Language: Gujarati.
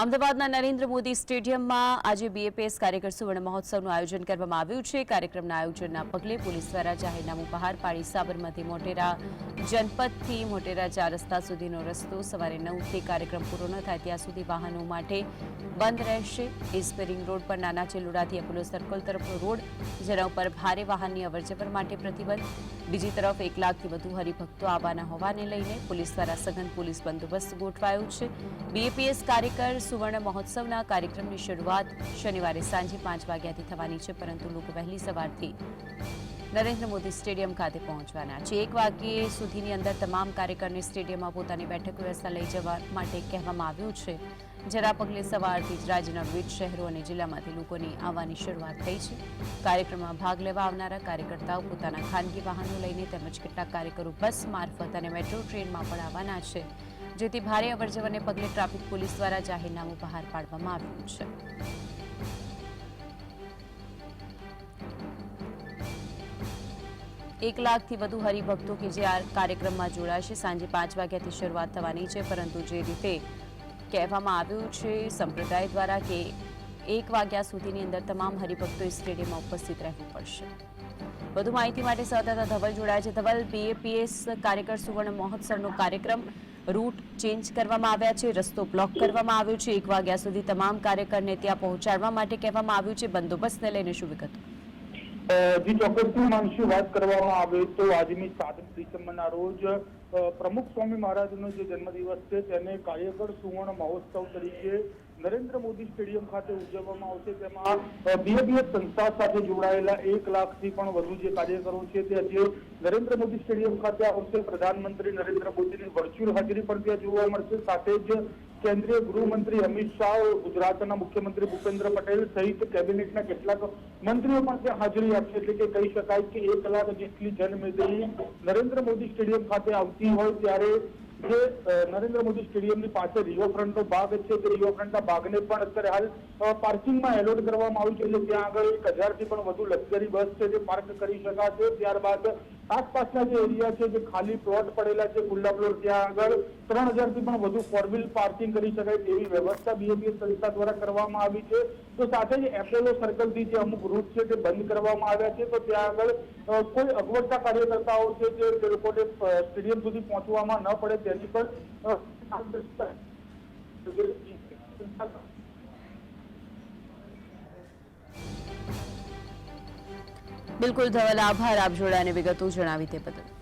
અમદાવાદના નરેન્દ્ર મોદી સ્ટેડિયમમાં આજે બીએપીએસ કાર્યકર સુવર્ણ મહોત્સવનું આયોજન કરવામાં આવ્યું છે. કાર્યક્રમના આયોજનના પગલે પોલીસ દ્વારા જાહેરનામું બહાર પાડી સાબરમતી મોટેરા જનપદથી મોટેરા ચાર રસ્તા સુધીનો રસ્તો સવારે નવથી કાર્યક્રમ પૂરો ન થાય ત્યાં સુધી વાહનો માટે બંધ રહેશે. ઇસ્પેરિંગ રોડ પર નાના ચેલુડાથી અપોલો સર્કલ તરફનો રોડ, જેના ઉપર ભારે વાહનની અવરજવર માટે પ્રતિબંધ. બીજી તરફ એક લાખથી વધુ હરિભક્તો આવવાના હોવાને લઈને પોલીસ દ્વારા સઘન પોલીસ બંદોબસ્ત ગોઠવાયો છે. બીએપીએસ કાર્યકર સુવર્ણ મહોત્સવના કાર્યક્રમની શરૂઆત શનિવારે સાંજે પાંચ વાગ્યાથી થવાની છે, પરંતુ લોકો વહેલી સવારથી નરેન્દ્ર મોદી સ્ટેડિયમ ખાતે પહોંચવાના છે. એક વાગ્યે સુધીની અંદર તમામ કાર્યકરને સ્ટેડિયમમાં પોતાની બેઠક વ્યવસ્થા લઈ જવા માટે કહેવામાં આવ્યું છે. જેના પગલે સવારથી જ રાજ્યના વિવિધ શહેરો અને જિલ્લામાંથી લોકોની આવવાની શરૂઆત થઈ છે. કાર્યક્રમમાં ભાગ લેવા આવનારા કાર્યકર્તાઓ પોતાના ખાનગી વાહનો લઈને તેમજ કેટલાક કાર્યકરો બસ મારફત અને મેટ્રો ટ્રેનમાં પણ આવવાના છે. જેથી ભારે અવરજવરને પગલે ટ્રાફિક પોલીસ દ્વારા જાહેરનામું બહાર પાડવામાં આવ્યું છે. એક લાખથી વધુ હરિભક્તો કે જે આ કાર્યક્રમમાં જોડાશે, સાંજે પાંચ વાગ્યાથી શરૂઆત થવાની છે, પરંતુ જે રીતે કહેવામાં આવ્યું છે સંપ્રદાય દ્વારા કે એક વાગ્યા સુધીની અંદર તમામ હરિભક્તોએ સ્ટેડિયમમાં ઉપસ્થિત રહેવું પડશે. વધુ માહિતી માટે સહદાતા ધવલ જોડાયા છે. ધવલ બીએપીએસ કાર્યકર સુવર્ણ મહોત્સવનો કાર્યક્રમ રૂટ ચેન્જ કરવામાં આવ્યા છે, રસ્તો બ્લોક કરવામાં આવ્યો છે. એક વાગ્યા સુધી તમામ કાર્યકરને ત્યાં પહોંચાડવા માટે કહેવામાં આવ્યું છે. બંદોબસ્તને લઈને શું વિગત? જી ચોક્કસથી માનસી વાત કરવામાં આવે તો આજની સાતમી ડિસેમ્બરના રોજ પ્રમુખ સ્વામી મહારાજનો જે જન્મદિવસ છે, તેને કાર્યકર સુવર્ણ મહોત્સવ તરીકે નરેન્દ્ર મોદી સ્ટેડિયમ ખાતે ઉજવવામાં આવશે તેમાં બીએબીએસ સંસ્થા સાથે જોડાયેલા એક લાખથી પણ વધુ જે કાર્યકરો છે, તે આજે નરેન્દ્ર મોદી સ્ટેડિયમ ખાતે આવશે. પ્રધાનમંત્રી નરેન્દ્ર મોદીની વર્ચ્યુઅલ હાજરી પણ ત્યાં જોવા મળશે. સાથે જ કેન્દ્રીય ગૃહમંત્રી અમિત શાહ, ગુજરાતના મુખ્યમંત્રી ભૂપેન્દ્ર પટેલ સહિત કેબિનેટના કેટલાક મંત્રીઓ પણ ત્યાં હાજરી આપશે. એટલે કે કહી શકાય કે એક લાખ જેટલી જનમેદની નરેન્દ્ર મોદી સ્ટેડિયમ ખાતે આવતી હોય ત્યારે જે નરેન્દ્ર મોદી સ્ટેડિયમની પાસે રિવરફ્રન્ટનો ભાગ છે, તે રિવરફ્રન્ટના ભાગને પણ અત્યારે હાલ પાર્કિંગમાં એલોટ કરવામાં આવ્યું છે એટલે ત્યાં આગળ એક હજારથી પણ વધુ લક્ઝરી બસ છે તે પાર્ક કરી શકાશે. ત્યારબાદ આસપાસના જે એરિયા છે, જે ખાલી પ્લોટ પડેલા છે ખુલ્લા પ્લોટ ત્યાં આગળ, ત્રણ હજારથી પણ વધુ ફોર વ્હીલ પાર્કિંગ કરી શકાય તેવી વ્યવસ્થા બીએપીએસ સંસ્થા દ્વારા કરવામાં આવી છે. તો સાથે જ એપોલો સર્કલથી જે અમુક રૂટ છે, તે બંધ કરવામાં આવ્યા છે. તો ત્યાં આગળ કોઈ અગવડતા કાર્યકર્તાઓ છે, જે તે લોકોને સ્ટેડિયમ સુધી પહોંચવામાં ન પડે, તેની પણ બિલકુલ ધવલ આભાર. આપ જોડાને વિગતો જણાવી તે બદલ.